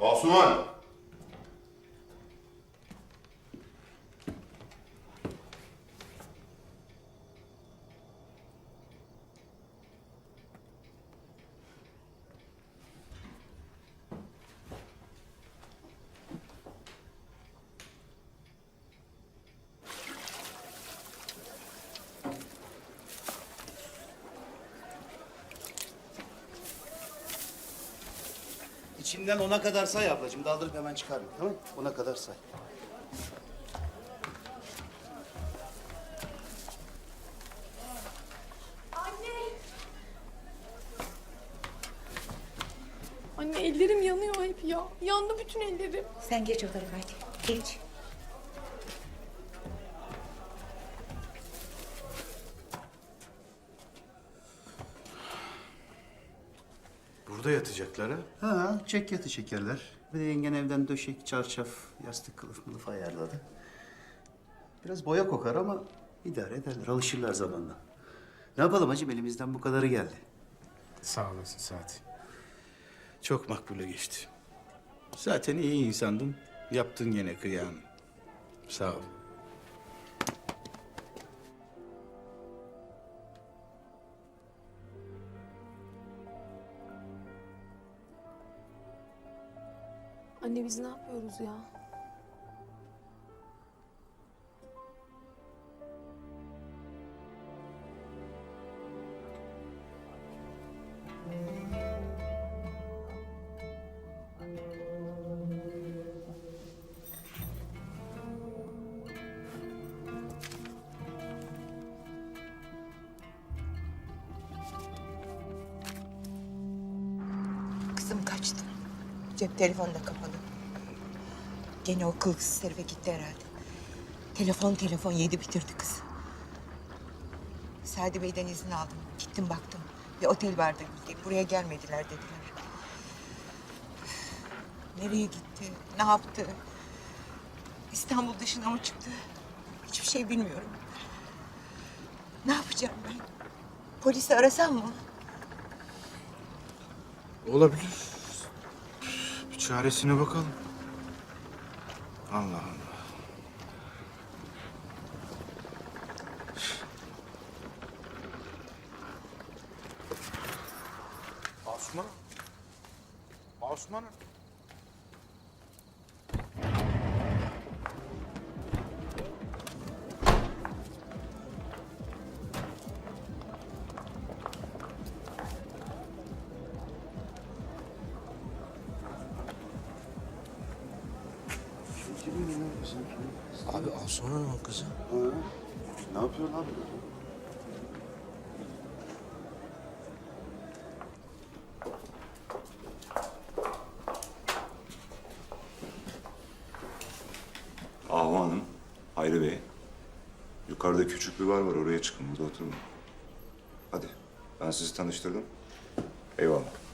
Asuman. İçinden ona kadar say ablacığım. Daldırıp hemen çıkarma tamam mı? Ona kadar say. Anne. Anne ellerim yanıyor hep ya. Yandı bütün ellerim. Sen geç o tarafa hadi. Geç. Burada yatacaklar ha? Ha, çek yatı şekerler. Bir de yengen evden döşek, çarşaf, yastık kılıf mılıf ayarladı. Biraz boya kokar ama idare ederler, alışırlar zamanla. Ne yapalım hacım, elimizden bu kadarı geldi. Sağ olasın Saati. Çok makbule geçti. Zaten iyi insandın. Yaptın gene kıyam. Sağ ol. Anne biz ne yapıyoruz ya? Cep telefonu da kapalı. Gene o kılıksız herife gitti herhalde. Telefon telefon yedi bitirdi kız. Sadi Bey'den izin aldım. Gittim baktım. Bir otel vardı. Buraya gelmediler dediler. Nereye gitti? Ne yaptı? İstanbul dışına mı çıktı? Hiçbir şey bilmiyorum. Ne yapacağım ben? Polisi arasam mı? Olabilir. Çaresine bakalım. Allah Allah. Asuman. Asuman. Abi Asuman'ın kızı. Ne yapıyor lan? Ahu Hanım, Hayri Bey. Yukarıda küçük bir bar var, oraya çıkın. Burada oturmayın. Hadi, ben sizi tanıştırdım. Eyvallah.